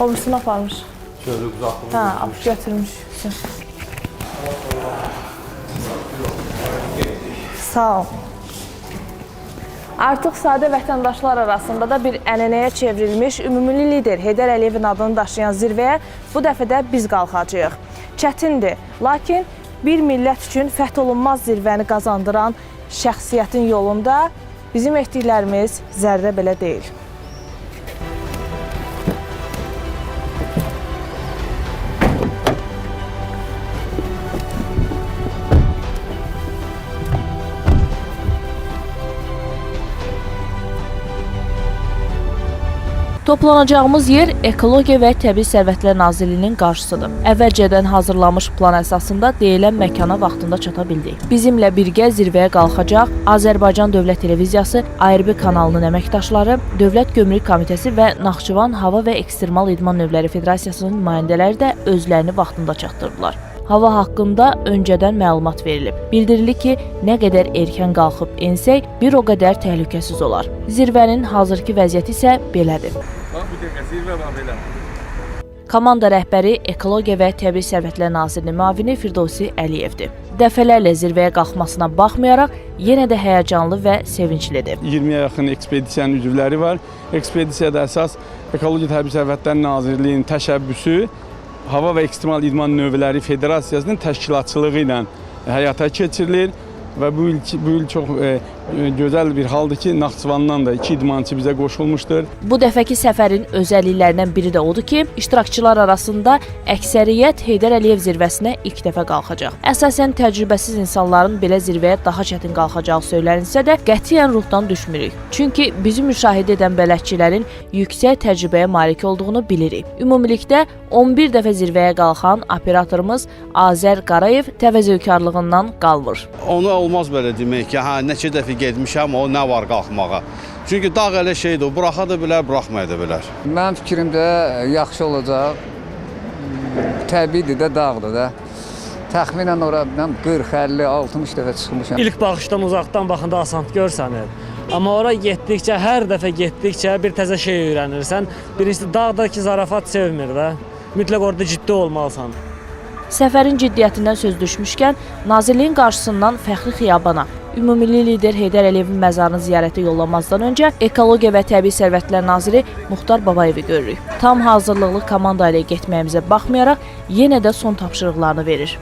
O birisini aparmış. Şöyle uzaklığı. Ha, apış götürmüş. Sağ ol. Artıq sadə vətəndaşlar arasında da bir ənənəyə çevrilmiş ümumi lider Heydər Əliyevin adını daşıyan zirvəyə bu dəfə də biz qalxacağıq. Çətindir, lakin bir millət üçün fəth olunmaz zirvəni qazandıran şəxsiyyətin yolunda bizim etdiklərimiz zərrə belə deyil. Toplanacağımız yer Ekologiya və Təbii Sərvətlər Nazirliyinin qarşısıdır. Əvvəlcədən hazırlanmış plan əsasında deyilən məkana vaxtında çata bildik. Bizimlə birgə zirvəyə qalxacaq Azərbaycan Dövlət Televiziyası, ARB kanalının əməkdaşları, Dövlət Gömrük Komitəsi və Naxçıvan Hava və Ekstremal İdman Növləri Federasiyasının nümayəndələri də özlərini vaxtında çatdırdılar. Hava haqqında öncədən məlumat verilib. Bildirilir ki, nə qədər erkən qalxıb ensək, bir o qədər təhlükəsiz olar. Zirvənin hazırki vəziyyəti isə belədir. Komanda rəhbəri Ekologiya və Təbii Sərvətlər Nazirinin müavini Firdovsi Əliyevdir. Dəfələrlə zirvəyə qalxmasına baxmayaraq yenə də həyəcanlı və sevinclidir. 20-yə yaxın ekspedisiyanın üzvləri var. Ekspedisiyada əsas Ekologiya Təbii Sərvətlər Nazirliyinin təşəbbüsü Hava və Ekstremal İdman Növləri Federasiyasının təşkilatçılığı ilə həyata keçirilir və bu il bu il çox e, gözəl bir haldır ki, Naxçıvandan da iki idmançı bizə qoşulmuşdur. Bu dəfəki səfərin özəlliklərindən biri də odur ki, iştirakçılar arasında əksəriyyət Heydər Əliyev zirvəsinə ilk dəfə qalxacaq. Əsasən təcrübəsiz insanların belə zirvəyə daha çətin qalxacağı söylənilsə də, qətiyyən ruhdan düşmürük. Çünki bizi müşahidə edən bələdçilərin yüksək təcrübəyə malik olduğunu bilirik. Ümumilikdə 11 dəfə zirvəyə qalxan operatorumuz Azər Qarayev təvəzzökarlığından qalmır. Onu olmaz belə demək ki, hə neçə dəfə getmişəm, o nə var qalxmağa. Çünki dağ elə şeydir, buraxa da bilər, buraxmaya da bilər. Mənim fikrimdə yaxşı olacaq. Təbiidir də, dağdır da. Təxminən ora mən 40, 50, 60 dəfə çıxmışam. İlk baxışdan uzaqdan baxanda asan görsənir. Amma ora getdikcə, hər dəfə getdikcə bir təzə şey öyrənirsən. Birincisi dağdakı zarafat sevmir də. Mütləq orada ciddi olmalısan. Səfərin ciddiyyətindən söz düşmüşkən, Nazirliyin qarşısından Fəxri Xiyabana Ümumilli lider Heydər Əliyevin məzarını ziyarətə yollamazdan öncə Ekologiya və Təbii Sərvətlər naziri Muxtar Babayevi görürük. Tam hazırlıqlı komanda ilə getməyimizə baxmayaraq yenə də son tapşırıqlarını verir.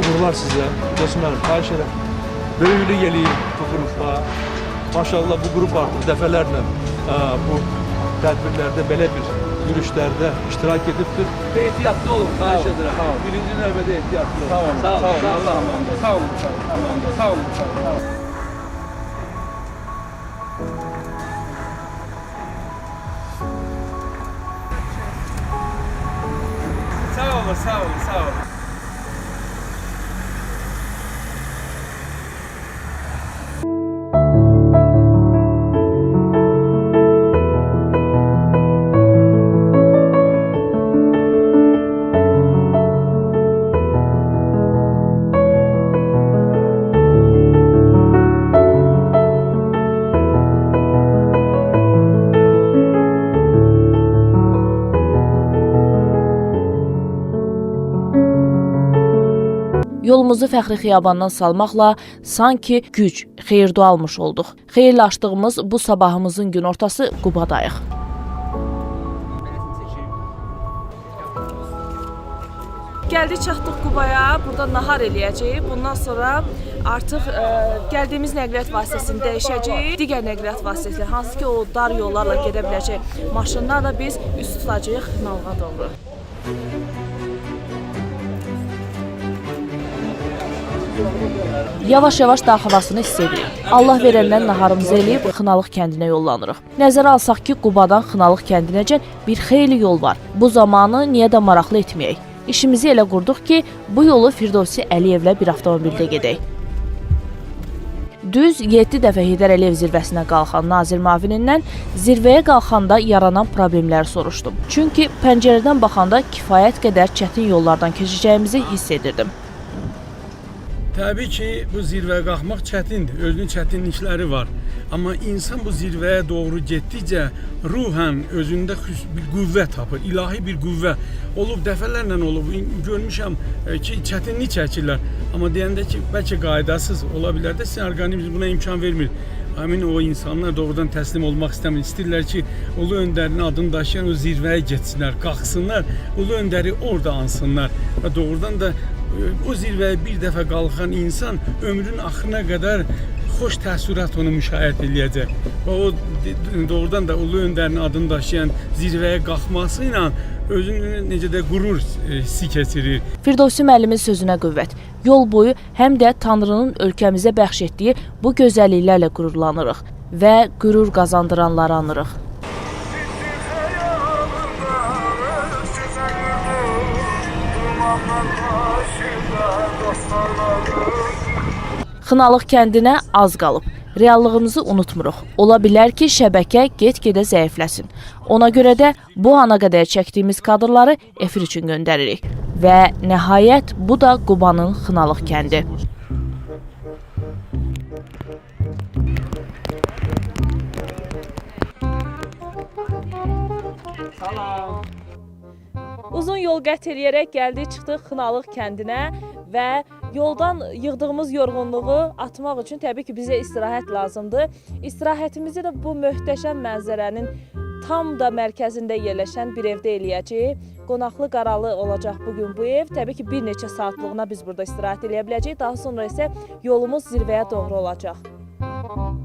Uğurlar sizə. Dostum mənim, xahiş edirəm. Böyüklük eləyin bu qrupa. Maşallah bu qrup artıq dəfələrlə ə, bu tədbirlərdə belə bir yürüşlərdə iştirak edibdir. Və ehtiyatlı olun, xahiş edirəm. Birinci növbədə ehtiyatlı olun. Sağ olun, sağ olun, sağ olun, sağ olun, sağ olun, sağ olun. Sağ olun, sağ olun, sağ olun. Yolumuzu Fəxri Xiyabandan salmaqla sanki güc, xeyir-dua almış olduq. Xeyirlaşdığımız bu sabahımızın gün ortası Qubadayıq. Gəldik çatdıq Qubaya. Burada nahar eləyəcəyik. Bundan sonra artıq ə, gəldiyimiz nəqliyyat vasitəsini dəyişəcəyik. Digər nəqliyyat vasitələri hansı ki o dar yollarla gedə biləcək maşınlarla biz üst tutacağıq Nalğa doğru. Yavaş-yavaş dağ havasını hiss. Allah verəndən naharımızı eləyib Xınalıq kəndinə yollanırıq. Nəzərə alsaq ki, Qubadan Xınalıq kəndinəcən bir xeyli yol var. Bu zamanı niyə də maraqlı etməyək? İşimizi elə qurduq ki, bu yolu Firdovsi Əliyevlə bir avtomobildə gedək. Düz 7 dəfə Heydər Əliyev zirvəsinə qalxan nazir müavinindən zirvəyə qalxanda yaranan problemləri soruşdum. Çünki pəncərədən baxanda kifayət qədər çətin yollardan keçəcəyimizi hiss edirdim. Təbii ki, bu zirvəyə qalxmaq çətindir. Özünün çətinlikləri var. Amma insan bu zirvəyə doğru getdikcə ruhən özündə bir qüvvə tapır, ilahi bir qüvvə. Olub dəfələrlə olub görmüşəm e, ki, çətinlik çəkirlər. Amma deyəndə ki, bəlkə qaydasız ola bilər də sizin orqanizm buna imkan vermir. Həmin o insanlar doğrudan təslim olmaq istəmir. İstəyirlər ki, Ulu Öndərin adını daşıyan o zirvəyə getsinlər, qalxsınlar, Ulu Öndəri orada ansınlar və doğrudan da o zirvəyə bir dəfə qalxan insan ömrün axırına qədər xoş təəssürat onu müşahidə eləyəcək. Və o doğrudan da Ulu Öndərin adını daşıyan zirvəyə qalxması ilə özünü necə də qürur e, hissi keçirir. Firdovsi müəllimin sözünə qüvvət. Yol boyu həm də Tanrının ölkəmizə bəxş etdiyi bu gözəlliklərlə qürurlanırıq və qürur qazandıranları anırıq. Xınalıq kəndinə az qalıb. Reallığımızı unutmuruq. Ola bilər ki, şəbəkə get-gedə zəifləsin. Ona görə də bu ana qədər çəkdiyimiz kadrları efir üçün göndəririk. Və nəhayət bu da Qubanın Xınalıq kəndi. Uzun yol qət eləyərək gəldik, çıxdıq Xınalıq kəndinə və yoldan yığdığımız yorğunluğu atmaq üçün təbii ki, bizə istirahət lazımdır. İstirahətimizi də bu möhtəşəm mənzərənin tam da mərkəzində yerləşən bir evdə eləyəcəyik. Qonaqlı qaralı olacaq bu gün bu ev. Təbii ki, bir neçə saatlığına biz burada istirahət eləyə biləcəyik. Daha sonra isə yolumuz zirvəyə doğru olacaq.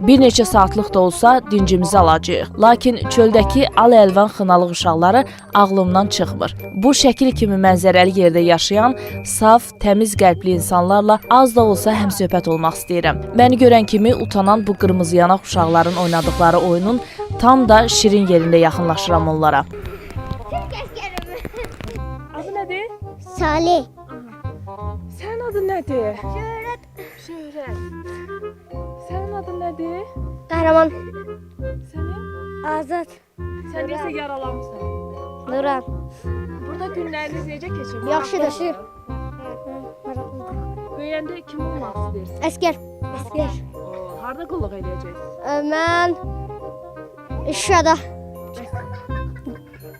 Bir neçə saatlıq da olsa dincimizi alacağıq. Lakin çöldəki al-əlvan xınalıq uşaqları ağlımdan çıxmır. Bu şəkil kimi mənzərəli yerdə yaşayan saf, təmiz qəlbli insanlarla az da olsa həmsöhbət olmaq istəyirəm. Məni görən kimi utanan bu qırmızı yanaq uşaqların oynadıkları oyunun tam da şirin yerində yaxınlaşıram onlara. Adı nədir? Salih. Sənin adın nədir? Şöhrət. Şöhrət. Nədir? Kahraman. Sənin? Azad. Sən deyəsə yaralanmısan. Nuran. Burada günləriniz necə keçir? Yaxşıdır. Böyüyəndə kim olmaq istəyirsən? Əskər. Oo, harda qulluq edəcəksən? Ə, Mən Şuşada.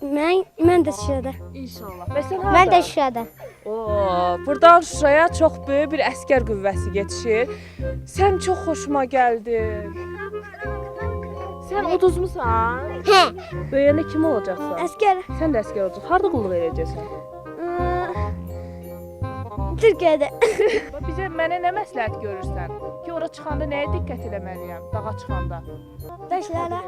Mən mən də Şuşada. İnşallah. Və sən harda? Mən də Şuşada. Oo, burdan Şuşaya çox böyük bir əskər qüvvəsi yetişir. Sən çox xoşuma gəldin. Sən uduzmusan? Hə. Böyüyəndə kim olacaqsan? Əskər. Sən də əskər olacaqsan. Harda qulluq edəcəksən? Türkiyədə. Bax, Bizə mənə nə məsləhət görürsən? Ki ora çıxanda nəyə diqqət eləməliyəm? Dağa çıxanda. Daşlara.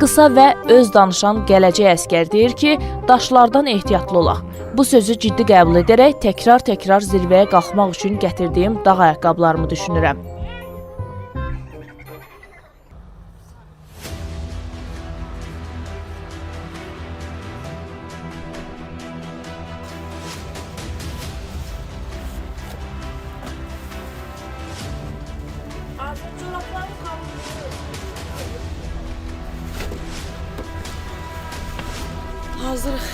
Qısa və öz danışan gələcək əskər deyir ki, daşlardan ehtiyatlı olaq. Bu sözü ciddi qəbul edərək təkrar-təkrar zirvəyə qalxmaq üçün gətirdiyim dağ ayaqqabılarımı düşünürəm. Hazırıq.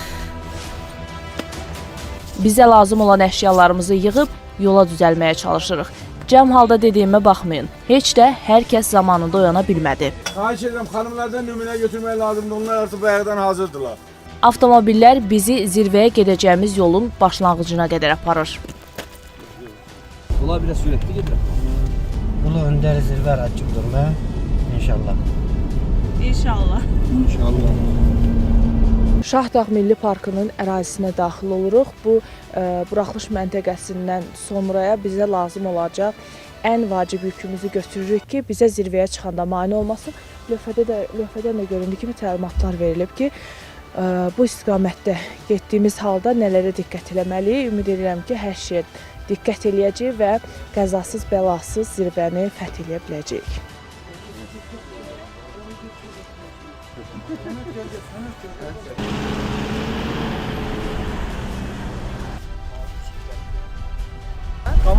Bizə lazım olan əşyalarımızı yığıb yola düzəlməyə çalışırıq. Cəm halda dediyimə baxmayın. Heç də hər kəs zamanında oyana bilmədi. Xahiş edirəm xanımlardan nümunə götürmək lazımdır. Onlar artıq bayaqdan hazırdırlar. Avtomobillər bizi zirvəyə gedəcəyimiz yolun başlanğıcına qədər aparır. Bunlar biraz sürətli gedir. Ulu öndər zirvə açıb durma. İnşallah. İnşallah. İnşallah. Şahdağ Milli Parkının ərazisinə daxil oluruq. Bu ə, buraxılış məntəqəsindən sonraya bizə lazım olacaq ən vacib yükümüzü götürürük ki, bizə zirvəyə çıxanda mane olmasın. Lövhədə də lövhədən də göründüyü kimi təlimatlar verilib ki, ə, bu istiqamətdə getdiyimiz halda nələrə diqqət etməliyik. Ümid edirəm ki, hər şeyə diqqət eləyəcəyik və qəzasız, bəlasız zirvəni fəth edə biləcəyik.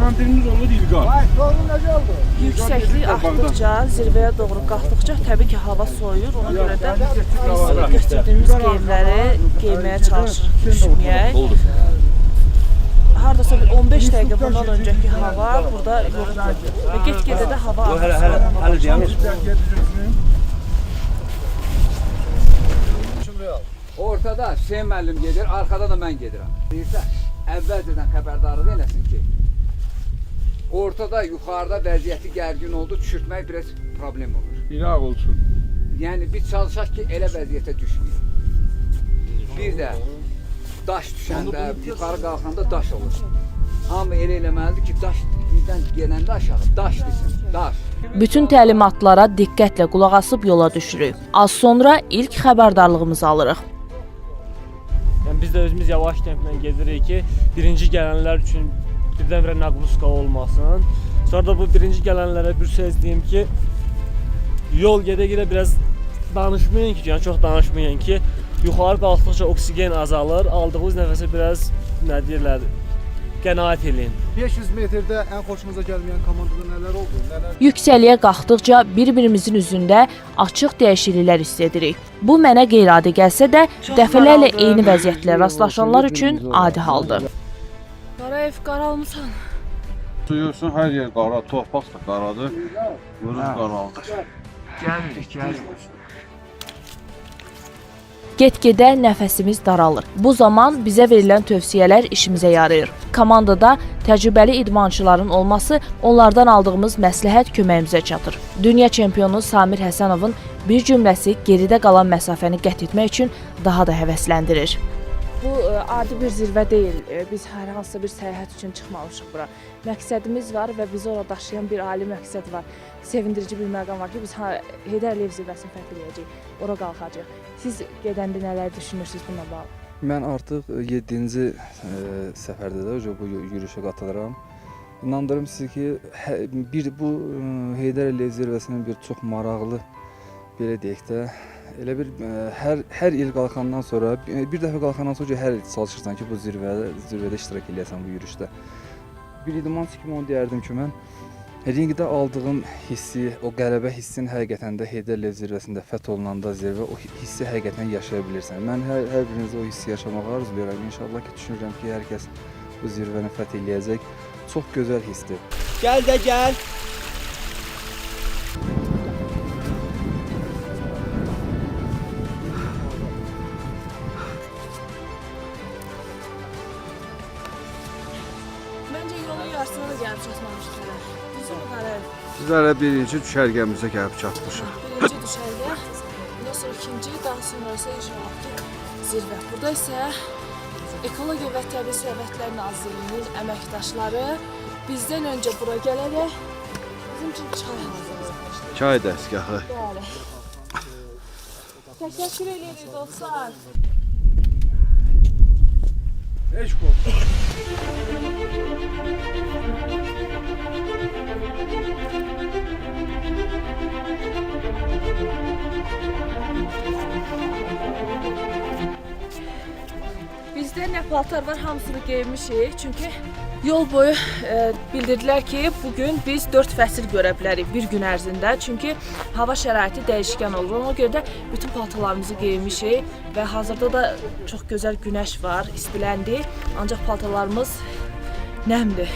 Komandirimiz olur İlqar. Yüksəklik artdıqca, zirvəyə doğru qalxdıqca təbii ki, hava soyuyur. Ona görə də biz götürdüyümüz geyimləri geyməyə çalışırıq, düşməyək. hardasa bir 15 dəqiqə bundan öncəki hava burada yoxdur. Və get-gedə də hava Hələ hələ hələ deyəmir. Ortada Hüseyn müəllim gedir, arkada da mən gedirəm. Deyirsə, əvvəlcədən xəbərdarlıq eləsin ki, ortada, yuxarıda vəziyyəti gərgin oldu, düşürtmək biraz problem olur. İraq olsun. Yəni biz çalışaq ki, elə vəziyyətə düşməyək. Bir də daş düşəndə, yuxarı qalxanda daş olur. Hamı elə eləməlidir ki, daş birdən gələndə aşağı daş desin, daş. Bütün təlimatlara diqqətlə qulaq asıb yola düşürük. Az sonra ilk xəbərdarlığımızı alırıq. Yəni biz də özümüz yavaş templə gedirik ki, birinci gələnlər üçün birdən-birə naqluska olmasın. Sonra da bu birinci gələnlərə bir söz deyim ki, yol gedə-gedə biraz danışmayın ki, yəni çox danışmayın ki, yuxarı qalxdıqca oksigen azalır, aldığınız nəfəsə biraz nə deyirlər, qənaət eləyin. 500 metrdə ən xoşunuza gəlməyən komandada nələr oldu? Nələr Yüksəliyə qalxdıqca bir-birimizin üzündə açıq dəyişikliklər hiss edirik. Bu mənə qeyri-adi gəlsə də, dəfələrlə eyni vəziyyətlə rastlaşanlar üçün adi haldır. Qarayev qaralmısan. Suyusun hər yer qara, torpaq da qaradır. Vuruz qaraldır. Get-gedə nəfəsimiz daralır. Bu zaman bizə verilən tövsiyələr işimizə yarayır. Komandada təcrübəli idmançıların olması onlardan aldığımız məsləhət köməyimizə çatır. Dünya çempionu Samir Həsənovun bir cümləsi geridə qalan məsafəni qət etmək üçün daha da həvəsləndirir. E, adi bir zirvə deyil. E, Biz hər hansısa bir səyahət üçün çıxmamışıq bura. Məqsədimiz var və bizi ora daşıyan bir ali məqsəd var. Sevindirici bir məqam var ki, biz Heydər Əliyev zirvəsini fəth edəcəyik. Ora qalxacağıq. Siz gedəndə nələr düşünürsüz bununla bağlı? Mən artıq 7-ci səfərdə də bu yü- yürüşə qatılıram. İnandırım sizi ki, bir bu Heydər Əliyev zirvəsinin bir çox maraqlı belə deyək də elə bir ə, hər hər il qalxandan sonra bir bir dəfə qalxandan sonra hər il çalışırsan ki, bu zirvədə zirvədə iştirak eləyəsən bu yürüşdə. Bir idmançı kimi onu deyərdim ki, mən ringdə aldığım hissi, o qələbə hissini həqiqətən də Heydər Əliyev zirvəsində fəth olunanda zirvə o hi- hissi həqiqətən yaşaya bilirsən. Mən hər hər birinizə o hissi yaşamağı arzulayıram. İnşallah ki, düşünürəm ki, hər kəs bu zirvəni fəth eləyəcək. Çox gözəl hissdir. Gəl də gəl. Yarısına da gəlib çatmamışdılar. Bizim qədər Sizlərə birinci düşərgəmizə gəlib çatmışıq. birinci düşərgə, ondan sonra ikinci, daha sonra isə inşallah ki, zirvə. Burada isə Ekologiya və Təbii Sərvətlər Nazirliyinin əməkdaşları bizdən öncə bura gələrək bizim üçün çay hazırlayır. Çay dəstgahı. Bəli. Təşəkkür edirik dostlar. Qorxma. Bizdə nə paltar var, hamısını geyinmişik. Çünki yol boyu e, bildirdilər ki, bu gün biz 4 fəsil görə bilərik bir gün ərzində. Çünki hava şəraiti dəyişkən olur. Ona görə də bütün paltarlarımızı geyinmişik və hazırda da çox gözəl günəş var, istiləndi. Ancaq paltarlarımız nəmdir.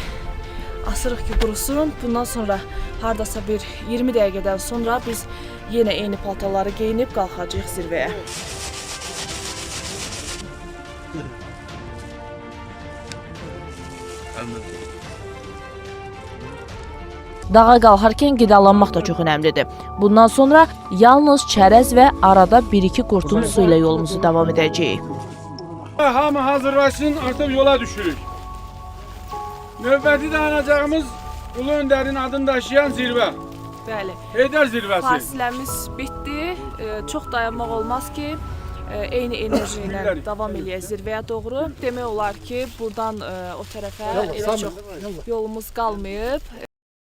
Asırıq ki, qurusun. Bundan sonra hardasa bir 20 dəqiqədən sonra biz yenə eyni paltarları geyinib qalxacağıq zirvəyə. Dağa qalxarkən qidalanmaq da çox əhəmilidir. Bundan sonra yalnız çərəz və arada 1-2 qurtum su ilə yolumuzu davam edəcəyik. Hamı hazırlaşsın, artıq yola düşürük. Növbəti dayanacağımız Ulu Öndərin adını daşıyan zirvə. Bəli. Heydər zirvəsi. Fasiləmiz bitdi. E, Çox dayanmaq olmaz ki, e, eyni enerji ilə davam eləyək zirvəyə doğru. Demək olar ki, burdan e, o tərəfə elə çox yolumuz qalmayıb.